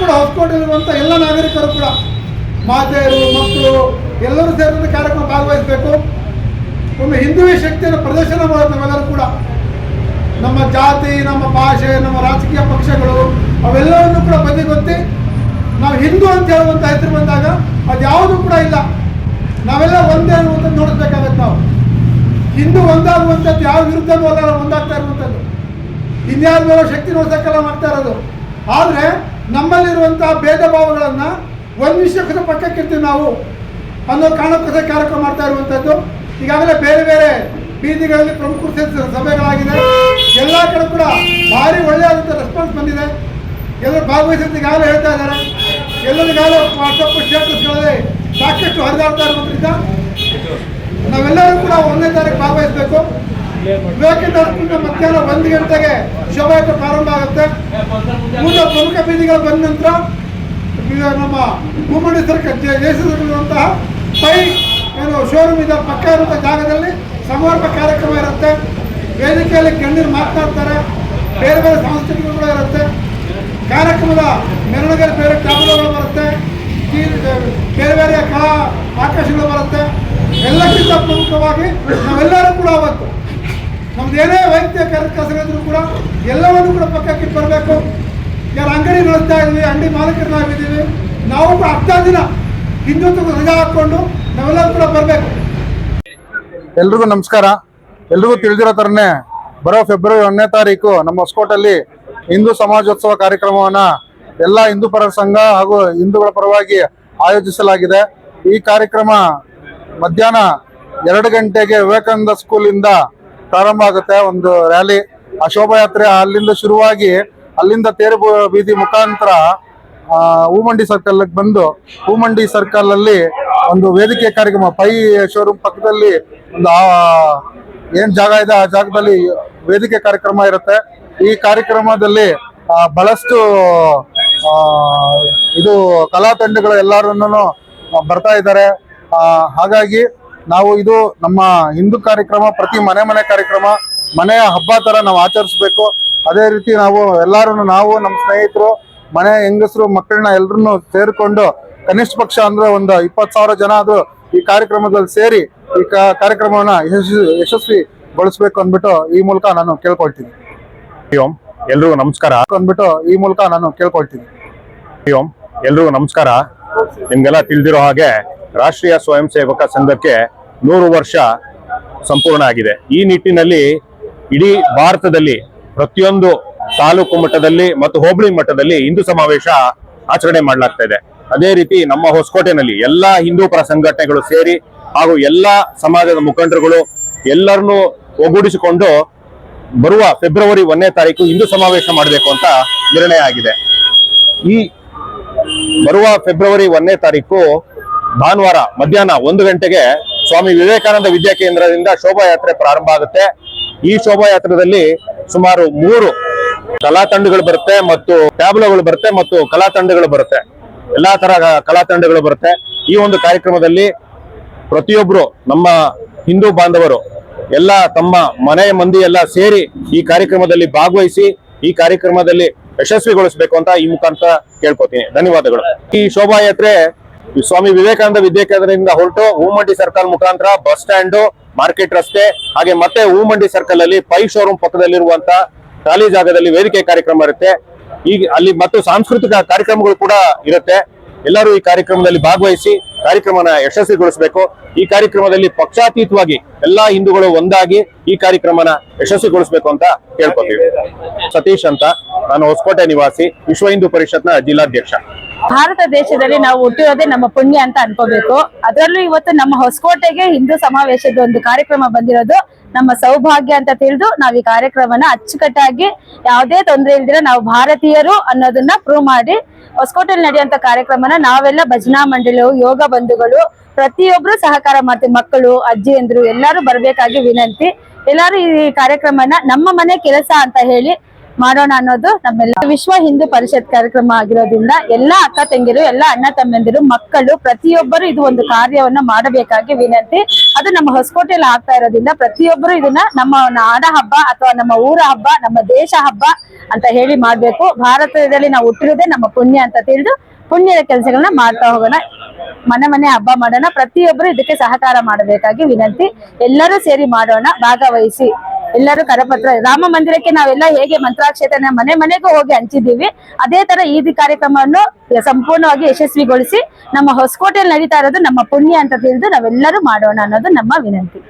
ಕೂಡ ಹೊಸಕೋಟೆಯಲ್ಲಿರುವಂಥ ಎಲ್ಲ ನಾಗರಿಕರು ಕೂಡ, ಮಾತೆಯರು, ಮಕ್ಕಳು, ಎಲ್ಲರೂ ಸೇರಿದಂತೆ ಕಾರ್ಯಕ್ರಮ ಭಾಗವಹಿಸಬೇಕು. ಒಮ್ಮೆ ಹಿಂದುವಿ ಶಕ್ತಿಯನ್ನು ಪ್ರದರ್ಶನ ನಾವೆಲ್ಲರೂ ಕೂಡ ನಮ್ಮ ಜಾತಿ, ನಮ್ಮ ಭಾಷೆ, ನಮ್ಮ ರಾಜಕೀಯ ಪಕ್ಷಗಳು, ಅವೆಲ್ಲವನ್ನು ಕೂಡ ಬದಿಗೊತ್ತಿ ನಾವು ಹಿಂದೂ ಅಂತ ಹೇಳುವಂಥ ಹೆಸರು ಬಂದಾಗ ಅದು ಯಾವುದೂ ಕೂಡ ಇಲ್ಲ. ನಾವೆಲ್ಲ ಒಂದೇ ಅನ್ನುವಂಥದ್ದು ನೋಡಬೇಕಾಗತ್ತೆ ನಾವು. ಹಿಂದೂ ಒಂದಾಗುವಂಥದ್ದು, ಯಾವ ವಿರುದ್ಧ ನಾವು ಒಂದಾಗ್ತಾ ಇರುವಂಥದ್ದು. ಇನ್ಯಾರ ಶಕ್ತಿ ನೋಡ್ಸಕ್ಕೆಲ್ಲ ಮಾಡ್ತಾ ಇರೋದು. ಆದರೆ ನಮ್ಮಲ್ಲಿರುವಂತಹ ಭೇದ ಭಾವಗಳನ್ನು ಒಂದು ವಿಷಯಕ್ಕೆ ಪಕ್ಕಕ್ಕಿರ್ತೀವಿ ನಾವು. ಅನ್ನೋ ಕಾರಣಕ್ಕೋಸ್ಕರ ಕಾರ್ಯಕ್ರಮ ಮಾಡ್ತಾ ಇರುವಂಥದ್ದು ಈಗಾಗಲೇ ಬೇರೆ ಬೇರೆ ಬೀದಿಗಳಲ್ಲಿ ಪ್ರಮುಖ ಸಭೆಗಳಾಗಿದೆ. ಎಲ್ಲ ಕಡೆ ಕೂಡ ಭಾರಿ ಒಳ್ಳೆಯಾದಂಥ ರೆಸ್ಪಾನ್ಸ್ ಬಂದಿದೆ. ಎಲ್ಲರೂ ಭಾಗವಹಿಸಿದ ಈಗಾಗಲೇ ಹೇಳ್ತಾ ಇದ್ದಾರೆ. ಎಲ್ಲರಿಗಾಗಲೇ ವಾಟ್ಸಪ್ ಸ್ಟೇಟಸ್ಗಳಲ್ಲಿ ಸಾಕಷ್ಟು ಹರಿದಾಡ್ತಾ ಇರೋದ್ರಿಂದ ನಾವೆಲ್ಲರೂ ಕೂಡ ಒಂದನೇ ತಾರೀಕು ಭಾಗವಹಿಸಬೇಕು. ವಿವೇಕಾನಂದ ಮಧ್ಯಾಹ್ನ ಒಂದು ಗಂಟೆಗೆ ಶೋಭಾಯಾತ್ರೆ ಪ್ರಾರಂಭ ಆಗುತ್ತೆ. ಮೂಲ ಪ್ರಮುಖ ಬೀದಿಗಳು ಬಂದ ನಂತರ ನಮ್ಮ ಸರ್ಕಾರ ದೇಶದಲ್ಲಿರುವಂತಹ ಪೈ ಏನು ಶೋರೂಮ್ ಇದೆ, ಪಕ್ಕ ಇರುವಂಥ ಜಾಗದಲ್ಲಿ ಸಮಾರಂಭ ಕಾರ್ಯಕ್ರಮ ಇರುತ್ತೆ. ವೇದಿಕೆಯಲ್ಲಿ ಗಣ್ಯರು ಮಾತನಾಡ್ತಾರೆ. ಬೇರೆ ಬೇರೆ ಸಾಂಸ್ಕೃತಿಕಗಳು ಇರುತ್ತೆ. ಕಾರ್ಯಕ್ರಮದ ಮೆರವಣಿಗೆಯಲ್ಲಿ ಬೇರೆ ಟ್ಯಾಬ್ಲೋಗಳು ಬರುತ್ತೆ. ಬೇರೆ ಬೇರೆ ಕಲಾ ಆಕಾಶಗಳು ಬರುತ್ತೆ. ಎಲ್ಲಕ್ಕಿಂತ ಪ್ರಮುಖವಾಗಿ ನಾವೆಲ್ಲರೂ ಕೂಡ ಅವತ್ತು ನಮ್ದು ಏನೇ ವೈದ್ಯ ಕರ್ಕಸರಿದ್ರು ಕೂಡ ಎಲ್ಲವನ್ನು ಕೂಡ ಪಕ್ಕಕ್ಕೆ ಬರಬೇಕು ಯಾರು ಅಂಗಡಿ ನಡೆಸ್ತಾ ಇದ್ವಿ, ಅಂಗಡಿ ಮಾಲೀಕರು ನಾವಿದ್ದೀವಿ ನಾವು ಕೂಡ ಅರ್ಧ ದಿನ ಹಿಂದುತ್ವಕ್ಕೆ ರಜಾ ಹಾಕೊಂಡು ನಾವೆಲ್ಲರೂ ಕೂಡ ಬರಬೇಕು. ಎಲ್ರಿಗೂ ನಮಸ್ಕಾರ. ಎಲ್ರಿಗೂ ತಿಳಿದಿರೋ ಥರನೇ ಬರೋ ಫೆಬ್ರವರಿ ಒಂದನೇ ತಾರೀಕು ನಮ್ಮ ಹೊಸಕೋಟಲ್ಲಿ ಹಿಂದೂ ಸಮಾಜೋತ್ಸವ ಕಾರ್ಯಕ್ರಮವನ್ನ ಎಲ್ಲ ಹಿಂದೂ ಪರ ಸಂಘ ಹಾಗೂ ಹಿಂದೂಗಳ ಪರವಾಗಿ ಆಯೋಜಿಸಲಾಗಿದೆ. ಈ ಕಾರ್ಯಕ್ರಮ ಮಧ್ಯಾಹ್ನ ಎರಡು ಗಂಟೆಗೆ ವಿವೇಕಾನಂದ ಸ್ಕೂಲಿಂದ ಪ್ರಾರಂಭ ಆಗುತ್ತೆ. ಒಂದು ರ್ಯಾಲಿ ಆ ಶೋಭಾಯಾತ್ರೆ ಅಲ್ಲಿಂದ ಶುರುವಾಗಿ ಅಲ್ಲಿಂದ ತೇರು ಬೀದಿ ಮುಖಾಂತರ ಹೂಮಂಡಿ ಸರ್ಕಲ್ ಬಂದು ಹೂಮಂಡಿ ಸರ್ಕಲ್ ಅಲ್ಲಿ ಒಂದು ವೇದಿಕೆ ಕಾರ್ಯಕ್ರಮ, ಪೈ ಶೋರೂಮ್ ಪಕ್ಕದಲ್ಲಿ ಒಂದು ಏನ್ ಜಾಗ ಇದೆ ಆ ಜಾಗದಲ್ಲಿ ವೇದಿಕೆ ಕಾರ್ಯಕ್ರಮ ಇರುತ್ತೆ. ಈ ಕಾರ್ಯಕ್ರಮದಲ್ಲಿ ಬಹಳಷ್ಟು ಇದು ಕಲಾ ತಂಡಗಳು ಎಲ್ಲರನ್ನು ಬರ್ತಾ ಇದ್ದಾರೆ. ಹಾಗಾಗಿ ನಾವು ಇದು ನಮ್ಮ ಹಿಂದೂ ಕಾರ್ಯಕ್ರಮ ಪ್ರತಿ ಮನೆ ಮನೆ ಕಾರ್ಯಕ್ರಮ ಮನೆಯ ಹಬ್ಬ ತರ ನಾವು ಆಚರಿಸ್ಬೇಕು. ಅದೇ ರೀತಿ ನಾವು ಎಲ್ಲರೂ ನಾವು ನಮ್ಮ ಸ್ನೇಹಿತರು ಮನೆ ಹೆಂಗಸರು ಮಕ್ಕಳನ್ನ ಎಲ್ರನ್ನೂ ಸೇರಿಕೊಂಡು ಕನಿಷ್ಠ ಪಕ್ಷ ಅಂದ್ರೆ ಒಂದು ಇಪ್ಪತ್ತು ಸಾವಿರ ಜನ ಅದು ಈ ಕಾರ್ಯಕ್ರಮದಲ್ಲಿ ಸೇರಿ ಈ ಕಾ- ಕಾರ್ಯಕ್ರಮವನ್ನ ಯಶಸ್ವಿ ಯಶಸ್ವಿಗೊಳಿಸ್ಬೇಕು ಅಂದ್ಬಿಟ್ಟು ಈ ಮೂಲಕ ನಾನು ಕೇಳ್ಕೊಳ್ತೀನಿ. ಓಂ ಎಲ್ರಿಗೂ ನಮಸ್ಕಾರ. ಅಂದ್ಬಿಟ್ಟು ಈ ಮೂಲಕ ನಾನು ಕೇಳ್ಕೊಳ್ತೀನಿ. ಓಂ ಎಲ್ರಿಗೂ ನಮಸ್ಕಾರ. ನಿಮ್ಗೆಲ್ಲ ತಿಳಿದಿರೋ ಹಾಗೆ ರಾಷ್ಟ್ರೀಯ ಸ್ವಯಂ ಸೇವಕ ಸಂಘಕ್ಕೆ ನೂರು ವರ್ಷ ಸಂಪೂರ್ಣ ಆಗಿದೆ. ಈ ನಿಟ್ಟಿನಲ್ಲಿ ಇಡೀ ಭಾರತದಲ್ಲಿ ಪ್ರತಿಯೊಂದು ತಾಲೂಕು ಮಟ್ಟದಲ್ಲಿ ಮತ್ತು ಹೋಬಳಿ ಮಟ್ಟದಲ್ಲಿ ಹಿಂದೂ ಸಮಾವೇಶ ಆಚರಣೆ ಮಾಡಲಾಗ್ತಾ ಇದೆ. ಅದೇ ರೀತಿ ನಮ್ಮ ಹೊಸಕೋಟೆನಲ್ಲಿ ಎಲ್ಲಾ ಹಿಂದೂ ಪರ ಸಂಘಟನೆಗಳು ಸೇರಿ ಹಾಗೂ ಎಲ್ಲಾ ಸಮಾಜದ ಮುಖಂಡರುಗಳು ಎಲ್ಲರನ್ನೂ ಒಗ್ಗೂಡಿಸಿಕೊಂಡು ಬರುವ ಫೆಬ್ರವರಿ ಒಂದನೇ ತಾರೀಕು ಹಿಂದೂ ಸಮಾವೇಶ ಮಾಡಬೇಕು ಅಂತ ನಿರ್ಣಯ ಆಗಿದೆ. ಈ ಬರುವ ಫೆಬ್ರವರಿ ಒಂದನೇ ತಾರೀಕು ಭಾನುವಾರ ಮಧ್ಯಾಹ್ನ ಒಂದು ಗಂಟೆಗೆ ಸ್ವಾಮಿ ವಿವೇಕಾನಂದ ವಿದ್ಯಾಕೇಂದ್ರದಿಂದ ಶೋಭಾಯಾತ್ರೆ ಪ್ರಾರಂಭ ಆಗುತ್ತೆ. ಈ ಶೋಭಾಯಾತ್ರೆಯಲ್ಲಿ ಸುಮಾರು ಮೂರು ಕಲಾ ತಂಡಗಳು ಬರುತ್ತೆ ಮತ್ತು ಟ್ಯಾಬ್ಲೋಗಳು ಬರುತ್ತೆ ಮತ್ತು ಕಲಾ ತಂಡಗಳು ಬರುತ್ತೆ. ಎಲ್ಲಾ ತರ ಕಲಾ ತಂಡಗಳು ಬರುತ್ತೆ. ಈ ಒಂದು ಕಾರ್ಯಕ್ರಮದಲ್ಲಿ ಪ್ರತಿಯೊಬ್ರು ನಮ್ಮ ಹಿಂದೂ ಬಾಂಧವರು ಎಲ್ಲ ತಮ್ಮ ಮನೆಯ ಮಂದಿ ಎಲ್ಲ ಸೇರಿ ಈ ಕಾರ್ಯಕ್ರಮದಲ್ಲಿ ಭಾಗವಹಿಸಿ ಈ ಕಾರ್ಯಕ್ರಮದಲ್ಲಿ ಯಶಸ್ವಿಗೊಳಿಸಬೇಕು ಅಂತ ಈ ಮುಖಾಂತರ ಕೇಳ್ಕೊತೀನಿ ಧನ್ಯವಾದಗಳು. ಈ ಶೋಭಾಯಾತ್ರೆ ಸ್ವಾಮಿ ವಿವೇಕಾನಂದ ವಿದ್ಯಾಕೇಂದ್ರದಿಂದ ಹೊರಟು ಹೂಮಂಡಿ ಸರ್ಕಲ್ ಮುಖಾಂತರ ಬಸ್ ಸ್ಟ್ಯಾಂಡ್, ಮಾರ್ಕೆಟ್ ರಸ್ತೆ, ಹಾಗೆ ಮತ್ತೆ ಹೂಮಂಡಿ ಸರ್ಕಲ್ ಅಲ್ಲಿ ಪೈ ಶೋರೂಮ್ ಪಕ್ಕದಲ್ಲಿರುವಂತ ಖಾಲಿ ಜಾಗದಲ್ಲಿ ವೇದಿಕೆ ಕಾರ್ಯಕ್ರಮ ಇರುತ್ತೆ. ಈಗ ಅಲ್ಲಿ ಮತ್ತು ಸಾಂಸ್ಕೃತಿಕ ಕಾರ್ಯಕ್ರಮಗಳು ಕೂಡ ಇರುತ್ತೆ. ಎಲ್ಲರೂ ಈ ಕಾರ್ಯಕ್ರಮದಲ್ಲಿ ಭಾಗವಹಿಸಿ ಕಾರ್ಯಕ್ರಮನ ಯಶಸ್ವಿಗೊಳಿಸಬೇಕು. ಈ ಕಾರ್ಯಕ್ರಮದಲ್ಲಿ ಪಕ್ಷಾತೀತವಾಗಿ ಎಲ್ಲಾ ಹಿಂದೂಗಳು ಒಂದಾಗಿ ಈ ಕಾರ್ಯಕ್ರಮನ ಯಶಸ್ವಿಗೊಳಿಸಬೇಕು ಅಂತ ಕೇಳ್ಕೊತೀವಿ. ಸತೀಶ್ ಅಂತ ನಾನು ಹೊಸಕೋಟೆ ನಿವಾಸಿ, ವಿಶ್ವ ಹಿಂದೂ ಪರಿಷತ್ನ ಜಿಲ್ಲಾಧ್ಯಕ್ಷ. ಭಾರತ ದೇಶದಲ್ಲಿ ನಾವು ಹುಟ್ಟಿರೋದೇ ನಮ್ಮ ಪುಣ್ಯ ಅಂತ ಅನ್ಕೋಬೇಕು. ಅದರಲ್ಲೂ ಇವತ್ತು ನಮ್ಮ ಹೊಸಕೋಟೆಗೆ ಹಿಂದೂ ಸಮಾವೇಶದ ಒಂದು ಕಾರ್ಯಕ್ರಮ ಬಂದಿರೋದು ನಮ್ಮ ಸೌಭಾಗ್ಯ ಅಂತ ತಿಳಿದು ನಾವು ಈ ಕಾರ್ಯಕ್ರಮನ ಅಚ್ಚುಕಟ್ಟಾಗಿ ಯಾವುದೇ ತೊಂದರೆ ಇಲ್ದಿರ ನಾವು ಭಾರತೀಯರು ಅನ್ನೋದನ್ನ ಪ್ರೂವ್ ಮಾಡಿ ಹೊಸಕೋಟೆಯಲ್ಲಿ ನಡೆಯುವಂತ ಕಾರ್ಯಕ್ರಮನ ನಾವೆಲ್ಲ ಭಜನಾ ಮಂಡಳಿಯು, ಯೋಗ ಬಂಧುಗಳು, ಪ್ರತಿಯೊಬ್ರು ಸಹಕಾರ ಮಾಡ್ತೀವಿ. ಮಕ್ಕಳು ಅಜ್ಜಿಯಂದ್ರು ಎಲ್ಲರೂ ಬರ್ಬೇಕಾಗಿ ವಿನಂತಿ. ಎಲ್ಲರೂ ಈ ಕಾರ್ಯಕ್ರಮನ ನಮ್ಮ ಮನೆ ಕೆಲಸ ಅಂತ ಹೇಳಿ ಮಾಡೋಣ ಅನ್ನೋದು ನಮ್ಮೆಲ್ಲ ವಿಶ್ವ ಹಿಂದೂ ಪರಿಷತ್ ಕಾರ್ಯಕ್ರಮ ಆಗಿರೋದ್ರಿಂದ ಎಲ್ಲಾ ಅಕ್ಕ ತಂಗಿರು, ಎಲ್ಲಾ ಅಣ್ಣ ತಮ್ಮಂದಿರು, ಮಕ್ಕಳು, ಪ್ರತಿಯೊಬ್ಬರು ಇದು ಒಂದು ಕಾರ್ಯವನ್ನ ಮಾಡಬೇಕಾಗಿ ವಿನಂತಿ. ಅದು ನಮ್ಮ ಹೊಸಕೋಟೆಯಲ್ಲಿ ಆಗ್ತಾ ಇರೋದ್ರಿಂದ ಪ್ರತಿಯೊಬ್ಬರು ಇದನ್ನ ನಮ್ಮ ನಾಡ ಹಬ್ಬ ಅಥವಾ ನಮ್ಮ ಊರ ಹಬ್ಬ, ನಮ್ಮ ದೇಶ ಹಬ್ಬ ಅಂತ ಹೇಳಿ ಮಾಡ್ಬೇಕು. ಭಾರತದಲ್ಲಿ ನಾವು ಹುಟ್ಟಿರೋದೇ ನಮ್ಮ ಪುಣ್ಯ ಅಂತ ತಿಳಿದು ಪುಣ್ಯದ ಕೆಲಸಗಳನ್ನ ಮಾಡ್ತಾ ಹೋಗೋಣ. ಮನೆ ಮನೆ ಹಬ್ಬ ಮಾಡೋಣ. ಪ್ರತಿಯೊಬ್ಬರು ಇದಕ್ಕೆ ಸಹಕಾರ ಮಾಡಬೇಕಾಗಿ ವಿನಂತಿ. ಎಲ್ಲರೂ ಸೇರಿ ಮಾಡೋಣ. ಭಾಗವಹಿಸಿ. ಎಲ್ಲರೂ ಕರಪತ್ರ. ರಾಮ ಮಂದಿರಕ್ಕೆ ನಾವೆಲ್ಲ ಹೇಗೆ ಮಂತ್ರಾಕ್ಷೇತನ ಮನೆ ಮನೆಗೂ ಹೋಗಿ ಹಂಚಿದ್ದೀವಿ. ಅದೇ ತರ ಈ ಕಾರ್ಯಕ್ರಮವನ್ನು ಸಂಪೂರ್ಣವಾಗಿ ಯಶಸ್ವಿಗೊಳಿಸಿ ನಮ್ಮ ಹೊಸಕೋಟೆಯಲ್ಲಿ ನಡೀತಾ ಇರೋದು ನಮ್ಮ ಪುಣ್ಯ ಅಂತ ತಿಳಿದು ನಾವೆಲ್ಲರೂ ಮಾಡೋಣ ಅನ್ನೋದು ನಮ್ಮ ವಿನಂತಿ.